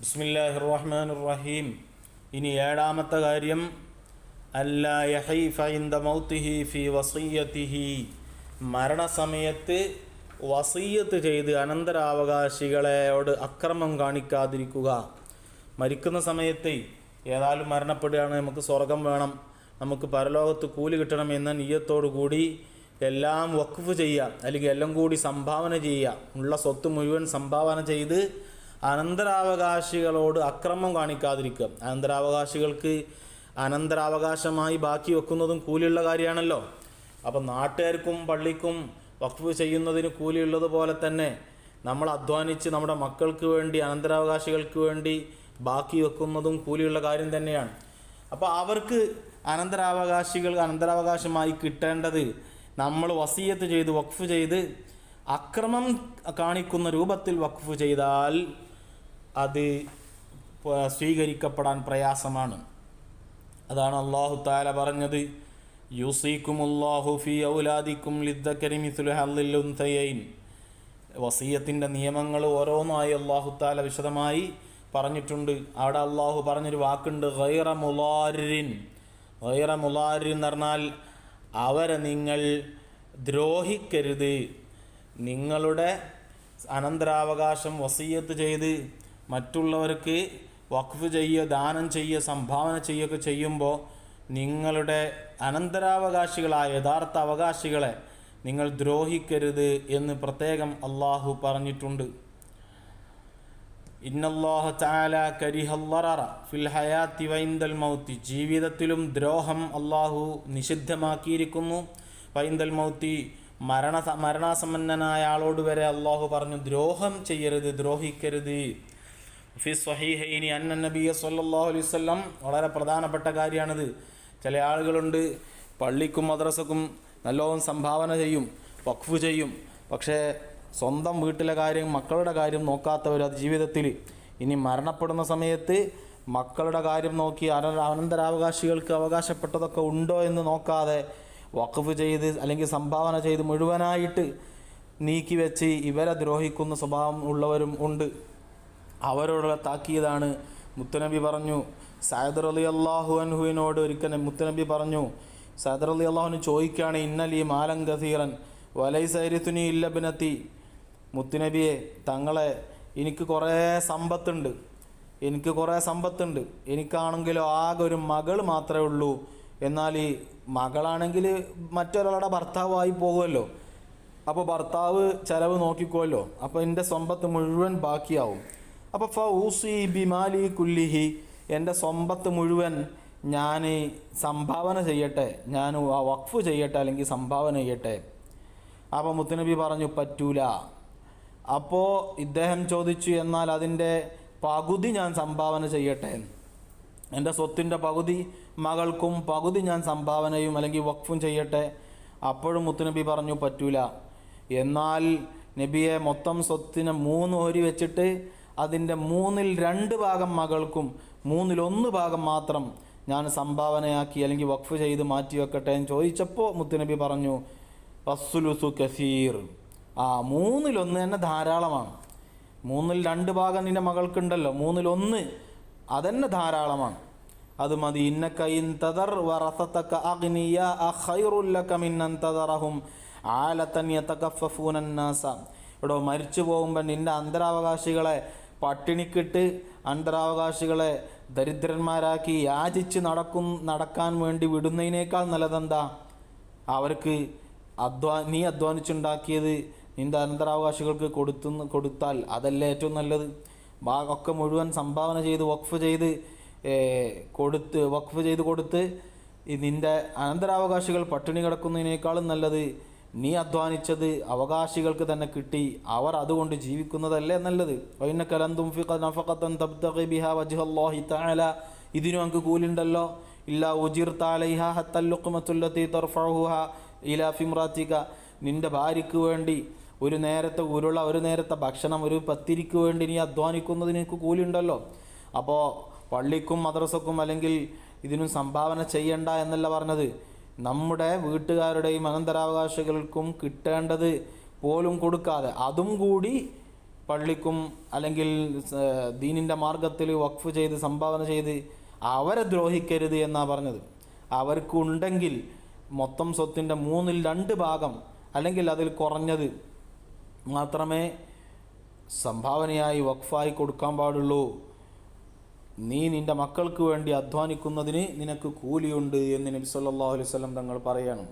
ബിസ്മില്ലാഹിർ റഹ്മാനിർ റഹീം ഇനി ഏഴാമത്തെ കാര്യം. അല്ല യഹൈഫ ഇന്ദ മൗത്തിഹി ഫി വസീയത്തിഹി. മരണസമയത്ത് വസീയത്ത് ചെയ്ത് അനന്തരാവകാശികളെയോട് അക്രമം കാണിക്കാതിരിക്കുക. മരിക്കുന്ന സമയത്ത് ഏതായാലും മരണപ്പെടുകയാണ്. നമുക്ക് സ്വർഗം വേണം. നമുക്ക് പരലോകത്ത് കൂലി കിട്ടണം എന്ന കൂടി എല്ലാം വഖഫ് ചെയ്യുക അല്ലെങ്കിൽ എല്ലാം കൂടി സംഭാവന ചെയ്യുക ഉള്ള സ്വത്ത് മുഴുവൻ സംഭാവന ചെയ്ത് അനന്തരാവകാശികളോട് അക്രമം കാണിക്കാതിരിക്കുക. അനന്തരാവകാശികൾക്ക് അനന്തരാവകാശമായി ബാക്കി വെക്കുന്നതും കൂലിയുള്ള കാര്യമാണല്ലോ. അപ്പം നാട്ടുകാർക്കും പള്ളിക്കും വഖഫ് ചെയ്യുന്നതിന് കൂലിയുള്ളത് പോലെ തന്നെ നമ്മൾ അധ്വാനിച്ച് നമ്മുടെ മക്കൾക്ക് വേണ്ടി അനന്തരാവകാശികൾക്ക് വേണ്ടി ബാക്കി വെക്കുന്നതും കൂലിയുള്ള കാര്യം തന്നെയാണ്. അപ്പോൾ അവർക്ക് അനന്തരാവകാശികൾ അനന്തരാവകാശമായി കിട്ടേണ്ടത് നമ്മൾ വസീയത്ത് ചെയ്ത് വഖഫ് ചെയ്ത് അക്രമം കാണിക്കുന്ന രൂപത്തിൽ വഖഫ് ചെയ്താൽ അത് സ്വീകരിക്കപ്പെടാൻ പ്രയാസമാണ്. അതാണ് അള്ളാഹു താല പറഞ്ഞത് യുസീക്കുമുല്ലാഹു ഫി ഔലാദിക്കും ലിദ്ദക്കരി ഉൻതയൈൻ വസീയത്തിന്റെ നിയമങ്ങൾ ഓരോന്നായി അള്ളാഹു താല വിശദമായി പറഞ്ഞിട്ടുണ്ട്. അവിടെ അള്ളാഹു പറഞ്ഞൊരു വാക്കുണ്ട് ഗൈറ മുലാരിൻ ഗൈറ മുലാരിൻ എന്ന് പറഞ്ഞാൽ അവരെ നിങ്ങൾ ദ്രോഹിക്കരുത്. നിങ്ങളുടെ അനന്തരാവകാശം വസീയത്ത് ചെയ്ത് മറ്റുള്ളവർക്ക് വഖഫ് ചെയ്യുക ദാനം ചെയ്യുക സംഭാവന ചെയ്യുകയൊക്കെ ചെയ്യുമ്പോൾ നിങ്ങളുടെ അനന്തരാവകാശികളായ യഥാർത്ഥ അവകാശികളെ നിങ്ങൾ ദ്രോഹിക്കരുത് എന്ന് പ്രത്യേകം അള്ളാഹു പറഞ്ഞിട്ടുണ്ട്. ഫിൽ ഹയാത്തി മൗത്തി. ജീവിതത്തിലും ദ്രോഹം അള്ളാഹു നിഷിദ്ധമാക്കിയിരിക്കുന്നു. വൈന്ദൽ മൗത്തി മരണ മരണാസമ്പന്നനായ ആളോട് വരെ അള്ളാഹു പറഞ്ഞു ദ്രോഹം ചെയ്യരുത് ദ്രോഹിക്കരുത്. ഫി സ്വഹീഹൈനി അന്ന നബിയ സല്ലല്ലാഹു അലൈഹി വളരെ പ്രധാനപ്പെട്ട കാര്യമാണിത്. ചില ആളുകളുണ്ട് പള്ളിക്കും മദ്രസക്കും നല്ലോണം സംഭാവന ചെയ്യും വഖഫ് ചെയ്യും. പക്ഷേ സ്വന്തം വീട്ടിലെ കാര്യം മക്കളുടെ കാര്യം നോക്കാത്തവർ അത് ജീവിതത്തിൽ ഇനി മരണപ്പെടുന്ന സമയത്ത് മക്കളുടെ കാര്യം നോക്കി അന അനന്തരാവകാശികൾക്ക് അവകാശപ്പെട്ടതൊക്കെ ഉണ്ടോ എന്ന് നോക്കാതെ വഖഫ് ചെയ്ത് അല്ലെങ്കിൽ സംഭാവന ചെയ്ത് മുഴുവനായിട്ട് നീക്കി വെച്ച് ഇവരെ ദ്രോഹിക്കുന്ന സ്വഭാവം ഉള്ളവരും ഉണ്ട്. അവരോടുള്ള താക്കീതാണ് മുത്തനബി പറഞ്ഞു. സയദർ അലി അള്ളാഹു അൻഹുവിനോട് ഒരിക്കൽ മുത്തനബി പറഞ്ഞു സയദർ അലി അള്ളാഹുവിന് ചോദിക്കുകയാണ് ഇന്നലി മാലം ഗസീറൻ വലൈ സൈരിത്തുനി ഇല്ലബിനത്തി മുത്തുനബിയെ തങ്ങളെ എനിക്ക് കുറേ സമ്പത്തുണ്ട്. എനിക്ക് കുറേ സമ്പത്തുണ്ട്. എനിക്കാണെങ്കിലോ ആകെ ഒരു മകൾ മാത്രമേ ഉള്ളൂ. എന്നാൽ ഈ മകളാണെങ്കിൽ മറ്റൊരാളുടെ ഭർത്താവായി പോകുമല്ലോ. അപ്പോൾ ഭർത്താവ് ചിലവ് നോക്കിക്കോല്ലോ. അപ്പോൾ എന്റെ സമ്പത്ത് മുഴുവൻ ബാക്കിയാവും. അപ്പോൾ ഫ ഊസി ബിമാലി കുല്ലിഹി എന്റെ സമ്പത്ത് മുഴുവൻ ഞാൻ സംഭാവന ചെയ്യട്ടെ. ഞാൻ വഖഫ് ചെയ്യട്ടെ അല്ലെങ്കിൽ സംഭാവന ചെയ്യട്ടെ. അപ്പോൾ മുത്തുനബി പറഞ്ഞു പറ്റൂല. അപ്പോൾ ഇദ്ദേഹം ചോദിച്ചു എന്നാൽ അതിന്റെ പകുതി ഞാൻ സംഭാവന ചെയ്യട്ടെ? എന്റെ സ്വത്തിന്റെ പകുതി മകൾക്കും പകുതി ഞാൻ സംഭാവനയും അല്ലെങ്കിൽ വഖഫും ചെയ്യട്ടെ? അപ്പോഴും മുത്തുനബി പറഞ്ഞു പറ്റൂല. എന്നാൽ നബിയെ മൊത്തം സ്വത്തിന് മൂന്ന് ഓരി വെച്ചിട്ട് അതിന്റെ മൂന്നിൽ രണ്ട് ഭാഗം മകൾക്കും മൂന്നിലൊന്ന് ഭാഗം മാത്രം ഞാൻ സംഭാവനയാക്കി അല്ലെങ്കിൽ വഖഫ് ചെയ്ത് മാറ്റി വെക്കട്ടെ എന്ന് ചോദിച്ചപ്പോൾ മുത്തുനബി പറഞ്ഞു വസ്സുലുസു കസീർ. ആ മൂന്നിലൊന്ന് തന്നെ ധാരാളമാണ്. മൂന്നിൽ രണ്ട് ഭാഗം നിന്റെ മകൾക്കുണ്ടല്ലോ. മൂന്നിലൊന്ന് അതന്നെ ധാരാളമാണ്. അത് മതി. ഇന്ന ഇൻ തദർ വറസത്തക്ക അഗ്നിയ അഖൈറുല്ലക മിന്നൻ തദറഹും ആലത്തൻ ഇവിടെ മരിച്ചു പോകുമ്പോൾ നിന്റെ അന്തരാവകാശികളെ പട്ടിണിക്കിട്ട് അന്തരാവകാശികളെ ദരിദ്രന്മാരാക്കി യാചിച്ച് നടക്കും നടക്കാൻ വേണ്ടി വിടുന്നതിനേക്കാൾ നല്ലതെന്താ? അവർക്ക് അധ്വാ നീ അധ്വാനിച്ചുണ്ടാക്കിയത് നിന്റെ അനന്തരാവകാശികൾക്ക് കൊടുത്തു കൊടുത്താൽ അതല്ലേ ഏറ്റവും നല്ലത്? ഒക്കെ മുഴുവൻ സംഭാവന ചെയ്ത് വഖഫ് ചെയ്ത് കൊടുത്ത് വഖഫ് ചെയ്ത് കൊടുത്ത് ഈ നിന്റെ അനന്തരാവകാശികൾ പട്ടിണി കിടക്കുന്നതിനേക്കാളും നല്ലത് നീ അധ്വാനിച്ചത് അവകാശികൾക്ക് തന്നെ കിട്ടി. അവർ അതുകൊണ്ട് ജീവിക്കുന്നതല്ലേ നല്ലത്? ഇതിനു നമുക്ക് കൂലുണ്ടല്ലോ. ഇല്ല ഉജിർ ഇലാ ഫിമ്രാത്തിക നിന്റെ ഭാര്യയ്ക്ക് വേണ്ടി ഒരു നേരത്തെ ഉരുള ഒരു നേരത്തെ ഭക്ഷണം ഒരു പത്തിരിക്ക് വേണ്ടി നീ അധ്വാനിക്കുന്നതിന് നിനക്ക് കൂലിയുണ്ടല്ലോ. അപ്പോൾ പള്ളിക്കും മദ്രസക്കും അല്ലെങ്കിൽ ഇതിനും സംഭാവന ചെയ്യണ്ട എന്നല്ല പറഞ്ഞത്. നമ്മുടെ വീട്ടുകാരുടെയും അനന്തരാവകാശികൾക്കും കിട്ടേണ്ടത് പോലും കൊടുക്കാതെ അതും കൂടി പള്ളിക്കും അല്ലെങ്കിൽ ദീനിന്റെ മാർഗത്തിൽ വഖഫ് ചെയ്ത് സംഭാവന ചെയ്ത് അവരെ ദ്രോഹിക്കരുത് എന്നാണ് പറഞ്ഞത്. അവർക്കുണ്ടെങ്കിൽ മൊത്തം സ്വത്തിന്റെ മൂന്നിൽ രണ്ട് ഭാഗം അല്ലെങ്കിൽ അതിൽ കുറഞ്ഞത് മാത്രമേ സംഭാവനയായി വഖഫായി കൊടുക്കാൻ പാടുള്ളൂ. നീ നിന്റെ മക്കൾക്ക് വേണ്ടി അധ്വാനിക്കുന്നതിന് നിനക്ക് കൂലിയുണ്ട് എന്ന് നബി സല്ലല്ലാഹു അലൈഹി വസല്ലം തങ്ങൾ പറയണം.